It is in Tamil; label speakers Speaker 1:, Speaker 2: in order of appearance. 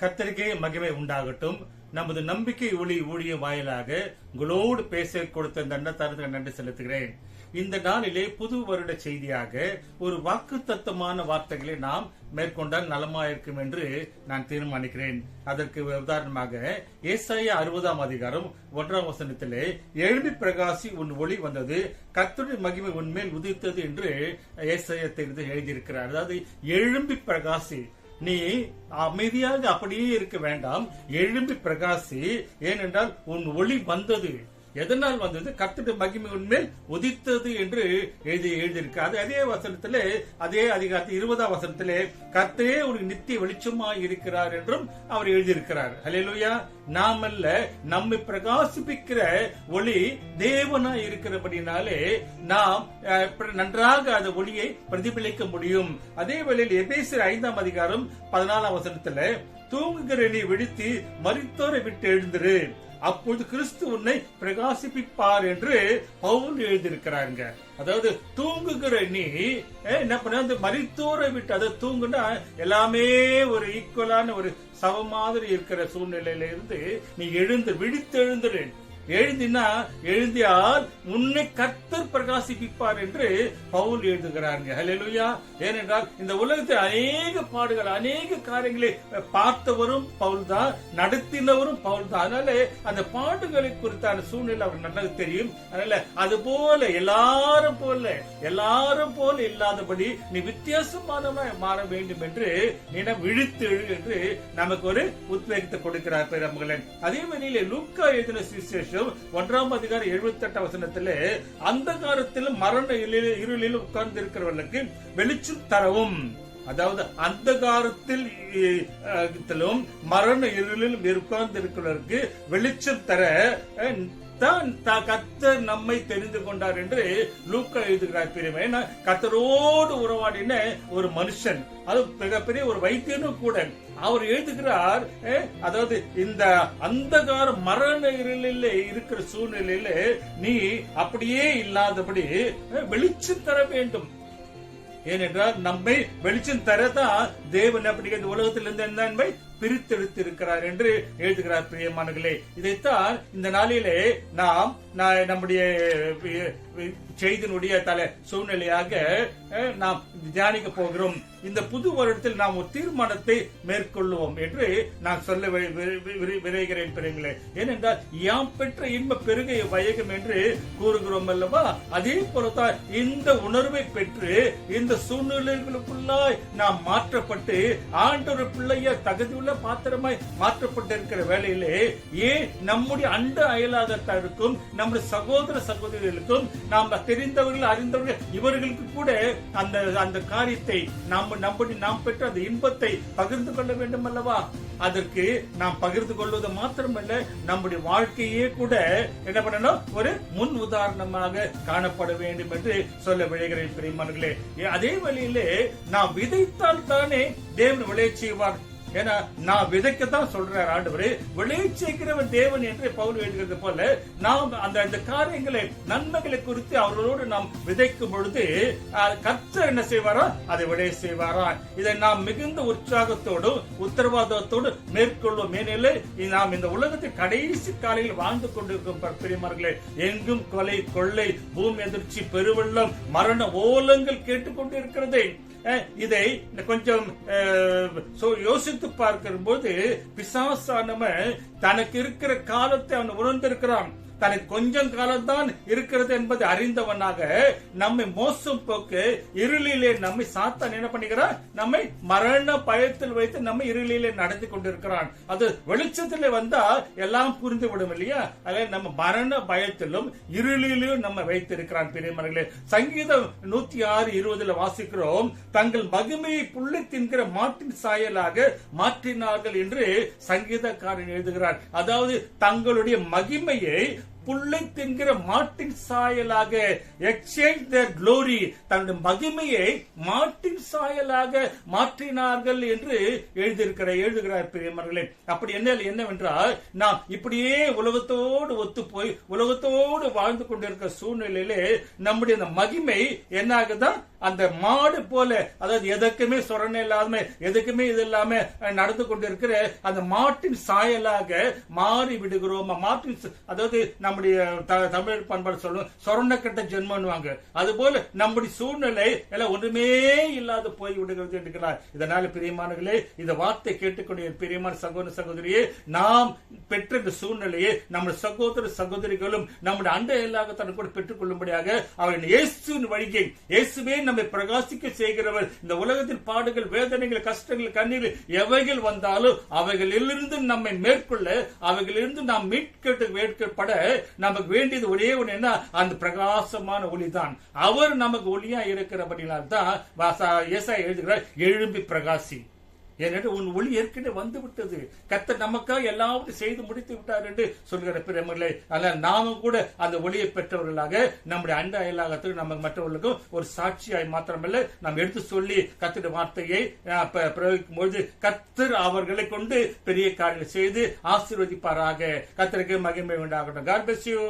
Speaker 1: கத்திரிக்கை மகிமை உண்டாகட்டும். நமது நம்பிக்கை ஒளி ஊழியம் வாயிலாக குளோடு பேச கொடுத்த இந்த அன்னத்தாரத்துக்கு நன்றி செலுத்துகிறேன். இந்த நாளிலே புது வருட செய்தியாக ஒரு வாக்கு தத்துவமான வார்த்தைகளை நாம் மேற்கொண்டால் நலமாயிருக்கும் என்று நான் தீர்மானிக்கிறேன். அதற்கு உதாரணமாக ஏசாய அறுபதாம் அதிகாரம் ஒன்றாம் வசனத்திலே எழும்பி பிரகாசி உன் ஒளி வந்தது கத்துடைய மகிமை உன்மேல் உதித்தது என்று ஏசாய தெரிந்து எழுதியிருக்கிறார். அதாவது எழும்பி பிரகாசி நீ அமைதியாக அப்படியே இருக்க வேண்டாம். எழும்பி பிரகாசி ஏனென்றால் உன் ஒளி வந்தது. எதனால் வந்தது? கர்த்தருடைய மகிமை உண்மேல் உதித்தது என்று எழுதி எழுதியிருக்கு அது அதே வசனத்திலே அதே அதிகாரத்தில் இருபதாம் வசனத்திலே கர்த்தரே ஒரு நித்திய வெளிச்சமாய் இருக்கிறார் என்றும் அவர் எழுதியிருக்கிறார். ஹalleluya. நாம் அல்ல நம்மை பிரகாசிப்பிக்கிற ஒளி தேவனாய் இருக்கிறபடினாலே நாம் அஹ், நன்றாக அந்த ஒளியை பிரதிபலிக்க முடியும். அதே வேளையில் எபேசர் ஐந்தாம் அதிகாரம் பதினாலாம் வசனத்துல தூங்குகிற நீ விழித்து மறித்தோரை விட்டு எழுந்திரு. அப்பொழுது கிறிஸ்து உன்னை பிரகாசிப்பிப்பார் என்று பவுல் எழுதியிருக்கிறாங்க அதாவது தூங்குகிற நீ என்ன பண்ண? அந்த விட்டு அதை தூங்குனா எல்லாமே ஒரு ஈக்குவலான ஒரு சவ மாதிரி இருக்கிற சூழ்நிலையில இருந்து நீ எழுந்து விழித்தெழுந்துரு. எழுதினா எழுதியால் உன்னை கர்த்தர் பிரகாசிப்பிப்பார் என்று பவுல் எழுதுகிறாருங்க. ஹலெலுயா ஏனென்றால் இந்த உலகத்தில் அநேக பாடுகள் அநேக காரியங்களை பார்த்தவரும் பவுல் தான் நடத்தினவரும் பவுல் தான் அதனால அந்த பாடுகளை குறித்தான சூழ்நிலை அவர் நல்லா தெரியும். அதனால அது போல எல்லாரும் போல எல்லாரும் போல இல்லாதபடி நீ வித்தியாசமானவனாய் மாற வேண்டும் என்று நின விழித்து எழு என்று நமக்கு ஒரு உத்வேகத்தை கொடுக்கிறார் பெருமகளன் அதே மாதிரி லூக்கா எழுதின சுவிசேஷம் ஒன்றாம் அதிகாரம் எழுபத்தி எட்டு வசனத்திலே அந்த காலத்தில் மரண இருளில் உட்கார்ந்து இருக்கிறவர்களுக்கு வெளிச்சம் தரவும். அதாவது அந்த காலத்தில் மரண இருளிலும் உட்கார்ந்து இருக்கிறவருக்கு வெளிச்சம் தர தான் கத்தர் நம்மை தெரிந்து கொண்டார் என்று லூக்கா எழுதுகிறார் பிரிவை கத்தரோடு உறவாடின ஒரு மனுஷன் அது மிகப்பெரிய ஒரு வைத்தியனும் கூட. அவர் எழுதுகிறார் அதாவது இந்த அந்தகார மரண இருளில் இருக்கிற சூழ்நிலையில நீ அப்படியே இல்லாதபடி வெளிச்சம் தர வேண்டும். ஏனென்றால் நம்மை வெளிச்சம் தரதான் தேவன் அப்படி இந்த உலகத்திலிருந்து என்ன நன்மை பிரித்தெடுத்து இருக்கிறார் என்று எழுதுகிறார் பிரியமானங்களே இதைத்தான் இந்த நாளிலே நாம் நான் நம்முடைய செய்தினுடைய தல தலை சூழ்நிலையாக நாம் தியானிக்க போகிறோம். இந்த புது வருடத்தில் நாம் ஒரு தீர்மானத்தை மேற்கொள்ளுவோம் என்று நான் சொல்ல விரைகிறேன் பிரியங்களே. ஏனென்றால் யாம் பெற்ற இன்ப பெருகை வயகம் என்று கூறுகிறோம் அல்லவா? அதே போலதான் இந்த உணர்வை பெற்று இந்த சூழ்நிலைகளுக்குள்ளாய் நாம் மாற்றப்பட்டு ஆண்டொரு பிள்ளைய தகுதியுள்ள பாத்திரமாய் மாற்றப்பட்டிருக்கிற வேளையிலே ஏன் நம்முடைய அண்ட அயலாதத்தாருக்கும் நம்முடைய சகோதர சகோதரிகளுக்கும் நாம் தெரிந்தவர்கள் அறிந்தவர்கள் இவர்களுக்கு கூட அந்த அந்த காரியத்தை நாம் நம்முடைய நாம் பெற்ற அந்த இன்பத்தை பகிர்ந்து கொள்ள வேண்டும் அல்லவா அதற்கு நாம் பகிர்ந்து கொள்வது மாத்திரமல்ல நம்முடைய வாழ்க்கையே கூட என்ன பண்ணணும்? ஒரு முன் உதாரணமாக காணப்பட வேண்டும் என்று சொல்ல விளைகிறேன் பிரியமானங்களே அதே வழியிலே நாம் விதைத்தால் தானே தேவன் விளையச் செய்வார். ஏன்னா நான் விதைக்கத்தான் சொல்றார் ஆண்டவர். விளைச்செய்கிறவன் தேவன் என்று பவுல் வேண்டுகிறது போல நாம் அந்த அந்த காரியங்களை நன்மைகளை குறித்து அவர்களோடு நாம் விதைக்கும் பொழுது கர்த்தர் என்ன செய்வாரா அதை விளைய செய்வாரா இதை நாம் மிகுந்த உற்சாகத்தோடும் உத்தரவாதத்தோடு மேற்கொள்வோம். ஏனெனில் நாம் இந்த உலகத்தில் கடைசி காலையில் வாழ்ந்து கொண்டிருக்கும் பிரியமார்களே எங்கும் கொலை கொள்ளை பூமி எதிர்ச்சி பெருவெள்ளம் மரண ஓலங்கள் கேட்டுக்கொண்டிருக்கிறது இதை கொஞ்சம் சோ- யோசித்து பார்க்கிற போது பிசாசானவன் தனக்கு இருக்கிற காலத்தை அவன் உணர்ந்திருக்கிறான். தனக்கு கொஞ்சம் காலம்தான் இருக்கிறது என்பதை அறிந்தவனாக நம்மை மோசம் போக்கு இருளிலே நம்மை சாத்தான் என்ன பண்ணுகிறான்? நம்மை மரண பயத்தில் வைத்து நம்ம இருளிலே நடந்து கொண்டிருக்கிறான். அது வெளிச்சத்திலே வந்தா எல்லாம் புரிந்து விடும் இல்லையா? அதில் நம்ம மரண பயத்திலும் இருளிலும் நம்ம வைத்திருக்கிறான் பெரியமர்களே. சங்கீதம் நூத்தி ஆறு இருபதுல வாசிக்கிறோம். தங்கள் மகிமையை புள்ளி தின்கிற மாட்டின் சாயலாக மாற்றினார்கள் என்று சங்கீதக்காரன் எழுதுகிறார் அதாவது தங்களுடைய மகிமையை புல்லை தின்கிற மாட்டின் சாயலாக எக்ஸ்சேஞ்ச் their க்ளோரி தன்னுடைய மகிமையை மாட்டின் சாயலாக மாற்றினார்கள் என்று எழுதியிருக்கிற எழுதுகிறார் பிரியமர்களே. அப்படி என்ன என்னவென்றால் நாம் இப்படியே உலகத்தோடு ஒத்து போய் உலகத்தோடு வாழ்ந்து கொண்டிருக்கிற சூழ்நிலையிலே நம்முடைய அந்த மகிமை என்ன ஆகுதான் அந்த மாடு போல அதாவது எதற்குமே சொரணை இல்லாம எதுக்குமே இது இல்லாம நடந்து கொண்டிருக்கிற அந்த மாட்டின் சாயலாக மாறி விடுகிறோம் மாட்டின் அதாவது நம்ம நம்முடைய தமிழ் பண்பாடு சொல்லும் சொரண்டக்கட்ட ஜென்மன்னு அதுபோல நம்முடைய சூழ்நிலை எல்லாம் ஒன்றுமே இல்லாது போய் விடுகிறது என்கிறார். இதனால பிரியமானங்களே இந்த வார்த்தை கேட்டுக்கொண்டிய பிரியமான சகோதர சகோதரியே நாம் பெற்ற இந்த சூழ்நிலையை நம்முடைய சகோதர சகோதரிகளும் நம்முடைய அண்டை இல்லாத கூட பெற்றுக் கொள்ளும்படியாக அவரின் இயேசுவின் வழியை இயேசுவே நம்மை பிரகாசிக்க செய்கிறவர். இந்த உலகத்தில் பாடுகள் வேதனைகள் கஷ்டங்கள் கண்ணீர் எவைகள் வந்தாலும் அவைகளிலிருந்து நம்மை மேற்கொள்ள அவைகளிலிருந்து நாம் மீட்கப்பட நமக்கு வேண்டியது ஒரே ஒன்று என்ன? அந்த பிரகாசமான ஒளிதான் அவர் நமக்கு ஒளியா இருக்கிறபடினால் தான் ஏசா எழுதுகிறார் எழும்பி பிரகாசி. ஏனென்று உன் ஒளி ஏற்கனவே வந்து விட்டது கத்த நமக்காக எல்லாவற்றையும் செய்து முடித்து விட்டார் என்று சொல்கிற பிறமர்களே ஆனால் நாமும் கூட அந்த ஒளியை பெற்றவர்களாக நம்முடைய அண்ட அயலாகத்தில் நம்ம மற்றவர்களுக்கும் ஒரு சாட்சியாய் மாத்திரமல்ல நாம் எடுத்து சொல்லி கத்திர வார்த்தையை அஹ், பிரயோகிக்கும் பொழுது கத்தர் அவர்களை கொண்டு பெரிய காரியங்கள் செய்து ஆசீர்வதிப்பாராக. கர்த்தருக்கு மகிமை உண்டாகட்டும்.
Speaker 2: கார்பெஸ்யூ